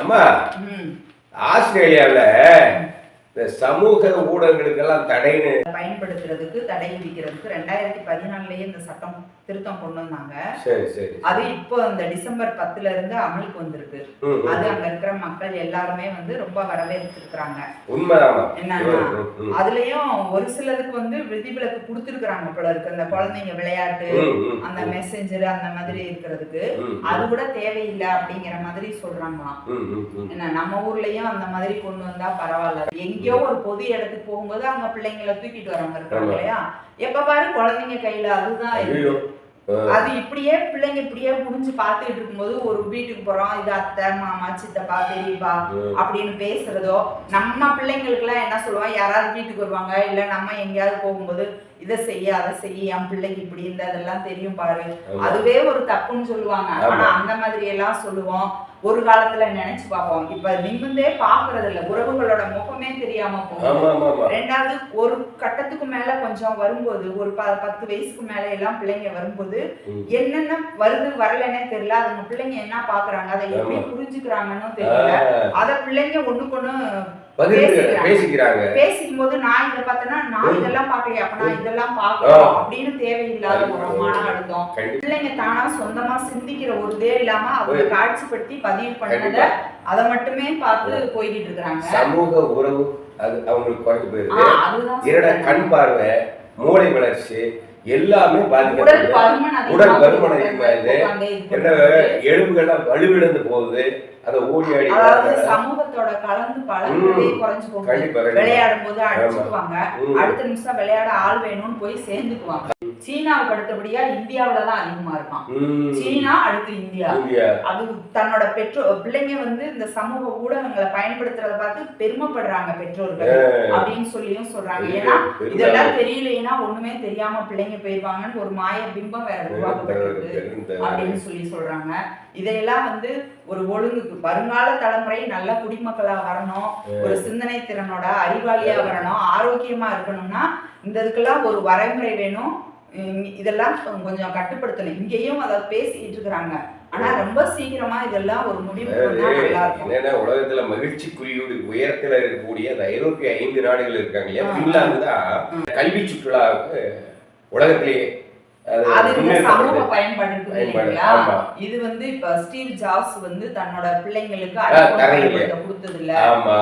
அம்மா. ஆஸ்திரேலியாவில் இந்த சமூக ஊடகங்களுக்கெல்லாம் தடைன்னு பயன்படுத்துறதுக்கு தடை விதிக்கிறதுக்கு ரெண்டாயிரத்தி பதினாலுலயே இந்த சட்டம் திருத்தம் கொண்டு வந்தாங்க. சரி சரி. அது இப்போ இந்த டிசம்பர் பத்துல இருந்து அமலுக்கு வந்திருக்கு. அது அங்க இருக்கிற மக்கள் எல்லாருமே வந்து ரொம்ப வரவேற்றிருக்கிறாங்க ம். அதுலயும் ஒரு சிலருக்கு வந்து விதிவிலக்கு கொடுத்துருக்காங்க போல இருக்கு. அந்த குழந்தைங்க விளையாட்டு அந்த மெசேஞ்சர் அந்த மாதிரி இருக்கிறதுக்கு. அது கூட தேவையில்லை அப்படிங்கிற மாதிரி சொல்றாங்களாம். என்ன நம்ம ஊர்லயும் அந்த மாதிரி கொண்டு வந்தா பரவாயில்ல. எங்கேயோ ஒரு பொது இடத்துக்கு போகும்போது அங்க பிள்ளைங்களை தூக்கிட்டு வராங்க இருக்காங்க. இல்லையா எப்ப பாரு குழந்தைங்க கையில அதுதான் இருக்கு. அது இப்படியே பிள்ளைங்க இப்படியே புடிஞ்சு பார்த்துட்டு இருக்கும்போது ஒரு வீட்டுக்கு போறோம் இது அத்தை மாமா சித்தப்பா பெரியப்பா. அப்படின்னு பேசுறதோ நம்ம பிள்ளைங்களுக்குலாம் என்ன சொல்லுவோம் யாராவது வீட்டுக்கு வருவாங்க இல்ல நம்ம எங்கேயாவது போகும்போது இதை செய்ய அதை செய்ய என் பிள்ளைக்கு இப்படி இந்த அதெல்லாம் தெரியும் பாரு. அதுவே ஒரு தப்புன்னு சொல்லுவாங்க. ஆனா அந்த மாதிரி எல்லாம் சொல்லுவோம். ஒரு காலத்துல நினைச்சு பார்ப்போம். இப்ப நிமிந்தே பாக்குறது இல்ல. உறவுகளோட முகமே தெரியாம போகும் ரெண்டாவது ஒரு கட்டத்துக்கு மேல கொஞ்சம் வரும்போது ஒரு ப பத்து வயசுக்கு மேல எல்லாம் பிள்ளைங்க வரும்போது. என்னென்ன வருது வரலன்னே தெரியல. அதுங்க பிள்ளைங்க என்ன பாக்குறாங்க? அதை எப்படி. புரிஞ்சுக்கிறாங்கன்னு தெரியல. அத பிள்ளைங்க ஒண்ணுக்கு ஒண்ணு பேசிக்கிறாங்க. பேசிக்கும் போது நான் இதை பார்த்தேன்னா நான். இதெல்லாம் பார்க்கலையே அப்ப நான் இதெல்லாம் பார்க்கணும் ஆ. அப்படின்னு தேவையில்லாத ஒரு மன அழுத்தம் பிள்ளைங்க தானா சொந்தமா சிந்திக்கிற ஒரு இதே இல்லாம அவங்க காட்சிப்படுத்தி பதிவு பண்ணத. அதை மட்டுமே பார்த்து போய்கிட்டு இருக்கிறாங்க சமூக உறவு அது அவங்களுக்கு குறைஞ்சு போயிருது சொல்றேன். கண் பார்வை மூளை வளர்ச்சி எல்லாமே பாதிக்கப்படுது உடல் பருமன். அதிகமாகுது. என்ன. எலும்புகள்லாம் வலுவிழந்து போகுது அதை ஆடி அதாவது சமூகத்தோட கலந்து பழகுறதே ம். குறைஞ்சு கண்டிப்பா விளையாடும் போது அடிச்சுக்குவாங்க. அடுத்த நிமிஷம் விளையாட ஆள் வேணும்னு போய் சேர்ந்துக்குவாங்க சீனாவுக்கு அடுத்தபடியா இந்தியாவுல தான் அதிகமா இருக்கான். சீனா அடுத்து இந்தியா இந்தியா அது தன்னோட பெற்றோர் பிள்ளைங்க வந்து இந்த சமூக ஊடகங்களை பயன்படுத்துறத பார்த்து பெருமைப்படுறாங்க பெற்றோர்கள் அப்படின்னு சொல்லியும் சொல்றாங்க ஏன்னா இதெல்லாம் தெரியலைன்னா ஒண்ணுமே தெரியாம பிள்ளைங்க போயிருவாங்கன்னு ஒரு மாய பிம்பம் வேற உருவாக்கப்பட்டிருக்கு அப்படின்னு சொல்லி சொல்றாங்க. இதையெல்லாம் வந்து ஒரு ஒழுங்குக்கு வருங்கால தலைமுறை நல்ல குடிமக்களா வரணும் ஒரு சிந்தனை திறனோட அறிவாளியா வரணும் ஆரோக்கியமா இருக்கணும்னா இந்த இதுக்கெல்லாம் ஒரு வரைமுறை வேணும். இதெல்லாம் கொஞ்சம் கட்டுப்படுத்தணும். இங்கேயும் அதை பேசிட்டு இருக்கிறாங்க. ஆனா ரொம்ப சீக்கிரமா இதெல்லாம் ஒரு முடிவு என்னன்னா உலகத்துல மகிழ்ச்சி குறியீடு உயரத்துல இருக்கக்கூடிய அந்த ஐரோப்பிய ஐந்து நாடுகள் இருக்காங்க இல்லையா. பின்லாந்து தான் கல்வி சுற்றுலாவுக்கு உலகத்திலேயே. இது வந்து இப்ப ஸ்டீவ் ஜாப்ஸ் வந்து தன்னோட பிள்ளைங்களுக்கு கொடுத்தது இல்ல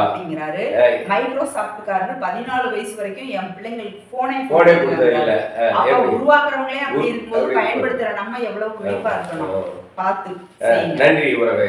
அப்படிங்கிறாரு. அஹ் மைக்ரோசாப்ட்காரரு பதினாலு வயசு வரைக்கும் என் பிள்ளைங்களுக்கு போனே போனே கொடுத்தது இல்ல அப்ப? உருவாக்குறவங்களே அப்படி இருக்கும்போது பயன்படுத்துற நம்ம எவ்வளவு குறிப்பா இருக்கணும்? பார்த்து நன்றி உறவே.